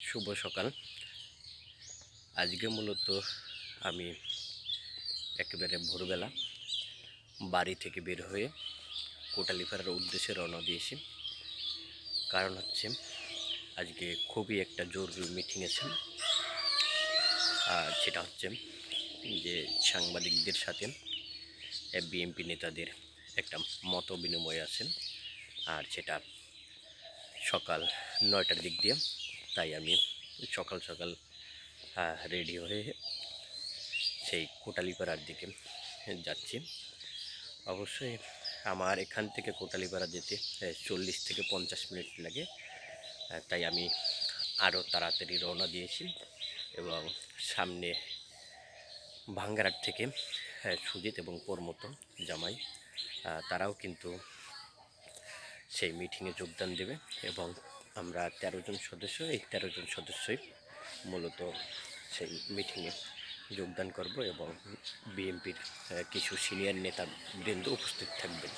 শুভ সকাল। আজকে মূলত আমি একেবারে ভোরবেলা বাড়ি থেকে বের হয়ে কোটালি ফেরার উদ্দেশ্যে রওনা দিয়েছি। কারণ হচ্ছে আজকে খুবই একটা জরুরি মিটিং আছে আর সেটা হচ্ছে যে সাংবাদিকদের সাথে বিএনপি নেতাদের একটা মত বিনিময় আছে। আর সেটা সকাল নয়টার দিক দিয়ে তাই আমি সকাল সকাল রেডি হয়ে সেই কোটালিপাড়ার দিকে যাচ্ছি। অবশ্যই আমার এখান থেকে কোটালিপাড়া যেতে চল্লিশ থেকে পঞ্চাশ মিনিট লাগে। তাই আমি আরও তাড়াতাড়ি রওনা দিয়েছি এবং সামনে ভাঙ্গারাট থেকে সুজিত এবং পরমত জামাই তারাও কিন্তু সেই মিটিংয়ে যোগদান দেবে এবং আমরা তেরো জন সদস্য, এই তেরো জন সদস্যই মূলত সেই মিটিংয়ে যোগদান করব এবং বিএনপির কিছু সিনিয়র নেতা বৃন্দ উপস্থিত থাকবেন।